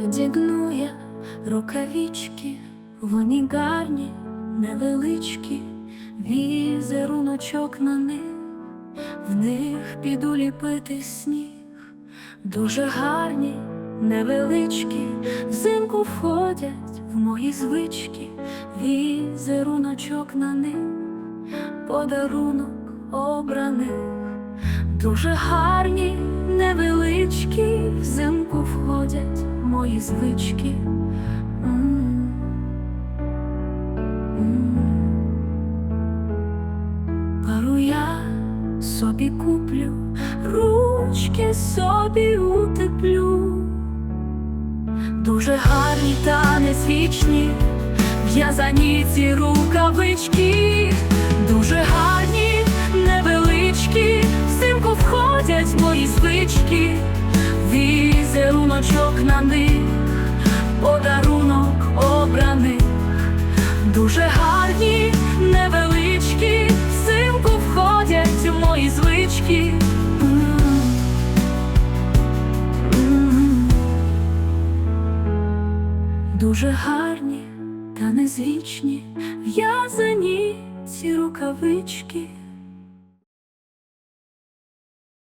Одягну я рукавички, вони гарні, невеличкі, візеруночок на них, в них піду ліпити сніг, дуже гарні, невеличкі, взимку входять в мої звички, візеруночок на них, подарунок обраних. Дуже гарні, мої звички. Пару я собі куплю, ручки собі утеплю. Дуже гарні та незвичні, в'язані ці рукавички, дуже гарні, невеличкі, взимку входять мої звички, візеруночок на Дуже гарні та незвичні, в'язані ці рукавички.